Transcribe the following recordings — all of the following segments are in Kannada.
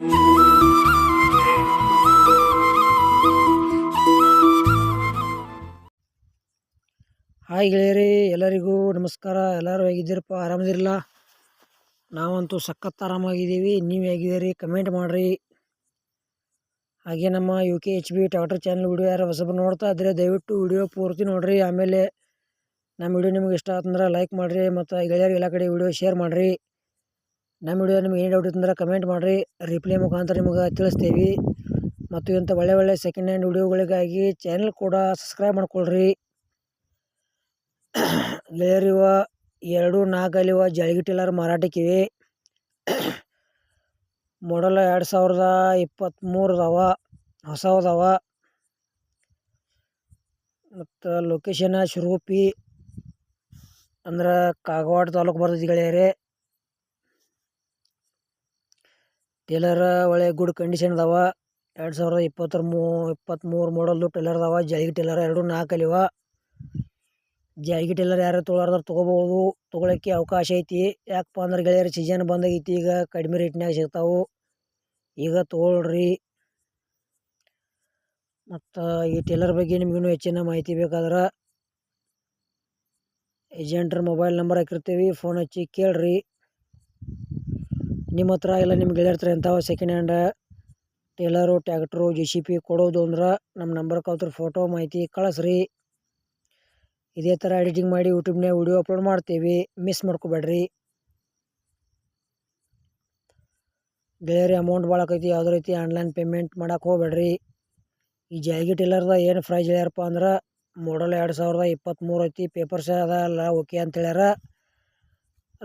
ಹಾಯ್ ಗೆಳೆಯರಿ, ಎಲ್ಲರಿಗೂ ನಮಸ್ಕಾರ. ಎಲ್ಲರೂ ಹೇಗಿದ್ದೀರಪ್ಪ? ಆರಾಮದಿರಲ್ಲ? ನಾವಂತೂ ಸಖತ್ ಆರಾಮಾಗಿದ್ದೀವಿ. ನೀವು ಹೇಗಿದ್ದೀರಿ? ಕಮೆಂಟ್ ಮಾಡಿರಿ. ಹಾಗೆ ನಮ್ಮ ಯು ಕೆ ಎಚ್ ಬಿ ಟಾಟರ್ ಚಾನಲ್ ವಿಡಿಯೋ ಯಾರು ಹೊಸಬ್ರು ನೋಡ್ತಾ ಇದ್ದರೆ ದಯವಿಟ್ಟು ವಿಡಿಯೋ ಪೂರ್ತಿ ನೋಡಿರಿ. ಆಮೇಲೆ ನಮ್ಮ ವಿಡಿಯೋ ನಿಮಗೆ ಇಷ್ಟ ಆತಂದ್ರೆ ಲೈಕ್ ಮಾಡಿರಿ ಮತ್ತು ಗೆಳೆಯರಿಗೆ ಎಲ್ಲ ಕಡೆ ವಿಡಿಯೋ ಶೇರ್ ಮಾಡಿರಿ. ನಮ್ಮ ವಿಡಿಯೋ ನಿಮ್ಗೆ ಏನು ಡೌಟ್ ಇತ್ತಂದ್ರೆ ಕಮೆಂಟ್ ಮಾಡಿರಿ. ರಿಪ್ಲೈ ಮುಖಾಂತರ ನಿಮಗೆ ತಿಳಿಸ್ತೀವಿ. ಮತ್ತು ಇಂಥ ಒಳ್ಳೆ ಒಳ್ಳೆ ಸೆಕೆಂಡ್ ಹ್ಯಾಂಡ್ ವಿಡಿಯೋಗಳಿಗಾಗಿ ಚಾನಲ್ ಕೂಡ ಸಬ್ಸ್ಕ್ರೈಬ್ ಮಾಡ್ಕೊಳ್ರಿ. ಲೇರಿವ ಎರಡು ನಾಲ್ಕಲ್ಲಿವ ಜಳಗಿ ಟಿಲ್ಲರ್ ಮಾರಾಟಕ್ಕಿವೆ. ಮಾಡಲ್ ಎರಡು ಸಾವಿರದ ಇಪ್ಪತ್ತ್ಮೂರದವ ಅದಾವ ಹೊಸವು ಅದಾವ. ಮತ್ತು ಲೊಕೇಶನ್ ಶುರುಪಿ ಅಂದ್ರೆ ಕಾಗವಾಡ ತಾಲೂಕು ಬರ್ತೈತಿ ಗೆಳೆಯರೇ. ಟೇಲರ್ ಒಳ್ಳೆ ಗುಡ್ ಕಂಡೀಷನ್ ಅದಾವ. ಎರಡು ಸಾವಿರದ ಇಪ್ಪತ್ತರ ಮೂ ಇಪ್ಪತ್ತ್ಮೂರು ಮಾಡಲ್ದು ಟೇಲರ್ ಅದಾವ. ಜಾಯಿಗೆ ಟೇಲರ್ ಎರಡು ಅವ ಜಾಯಿಗೆ ಟೇಲರ್ ಯಾರು ತೊಗೊಳಾರ್ದಾರ ತೊಗೋಬೋದು ತೊಗೊಳಕ್ಕೆ ಅವಕಾಶ ಐತಿ. ಯಾಕಪ್ಪ ಅಂದ್ರೆ ಗೆಳೆಯರ ಸೀಸನ್ ಬಂದಾಗೈತಿ. ಈಗ ಕಡಿಮೆ ರೇಟ್ನಾಗ ಸಿಗ್ತಾವೆ. ಈಗ ತೊಗೊಳ್ರಿ. ಮತ್ತು ಈ ಟೇಲರ್ ಬಗ್ಗೆ ನಿಮಗೂ ಹೆಚ್ಚಿನ ಮಾಹಿತಿ ಬೇಕಾದ್ರೆ ಏಜೆಂಟ್ರ ಮೊಬೈಲ್ ನಂಬರ್ ಹಾಕಿರ್ತೀವಿ. ಫೋನ್ ಹಚ್ಚಿ ಕೇಳ್ರಿ. ನಿಮ್ಮ ಹತ್ರ ಇಲ್ಲ ನಿಮ್ಮ ಗೆಳೆಯರ ಹತ್ರ second hand trailer tractor J C B ಕೊಡೋದು ಅಂದ್ರೆ ನಮ್ಮ ನಂಬರ್ ಅವ್ರ ಫೋಟೋ ಮಾಹಿತಿ ಕಳಿಸ್ರಿ. ಇದೇ ಥರ ಎಡಿಟಿಂಗ್ ಮಾಡಿ ಯೂಟ್ಯೂಬ್ನಾಗ ವಿಡಿಯೋ ಅಪ್ಲೋಡ್ ಮಾಡ್ತೀವಿ. ಮಿಸ್ ಮಾಡ್ಕೋಬೇಡ್ರಿ. ಬೇರೆ ಅಮೌಂಟ್ ಭಾಳ ಆಕೈತಿ. ಯಾವುದೇ ರೀತಿ ಆನ್ಲೈನ್ ಪೇಮೆಂಟ್ ಮಾಡೋಕೆ ಹೋಗ್ಬೇಡ್ರಿ. ಈ ಜಾಗಿ ಟೇಲರ್ದ ಏನು ಪ್ರೈಸ್ ಹೇಳ್ಯಾರಪ್ಪ ಅಂದ್ರೆ ಮಾಡಲ್ ಎರಡು ಸಾವಿರದ ಇಪ್ಪತ್ತ್ಮೂರು ಐತಿ ಪೇಪರ್ಸ್ ಅದ ಅಲ್ಲ ಓಕೆ ಅಂತ ಹೇಳ್ಯಾರ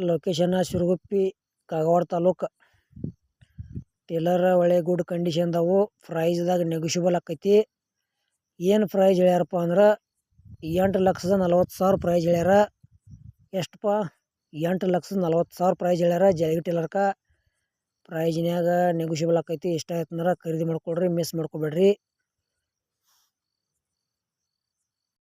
ಲೊಕೇಶನ್ನ ಶಿರಗುಪ್ಪಿ ಕಾಗವಾಡ ತಾಲೂಕು. ಟೇಲರ್ ಒಳ್ಳೆ ಗುಡ್ ಕಂಡೀಷನ್ದವು ಪ್ರೈಸ್ದಾಗ ನೆಗೋಷಿಯಬಲ್ ಆಕೈತಿ. ಏನು ಪ್ರೈಸ್ ಹೇಳ್ಯಾರಪ್ಪ ಅಂದ್ರೆ ಎಂಟು ಲಕ್ಷದ ನಲ್ವತ್ತು ಸಾವಿರ ಪ್ರೈಸ್ ಹೇಳ್ಯಾರ. ಎಷ್ಟಪ್ಪ? ಎಂಟು ಲಕ್ಷದ ನಲ್ವತ್ತು ಸಾವಿರ ಪ್ರೈಸ್ ಹೇಳ್ಯಾರ ಜಲಗಿ ಟೇಲರ್ಕ ಪ್ರೈಜ್ನ್ಯಾಗ ನೆಗೋಷಿಯಬಲ್ ಆಕೈತಿ. ಇಷ್ಟ ಆಯ್ತಂದ್ರೆ ಖರೀದಿ ಮಾಡ್ಕೊಳ್ರಿ ಮಿಸ್ ಮಾಡ್ಕೊಬೇಡ್ರಿ.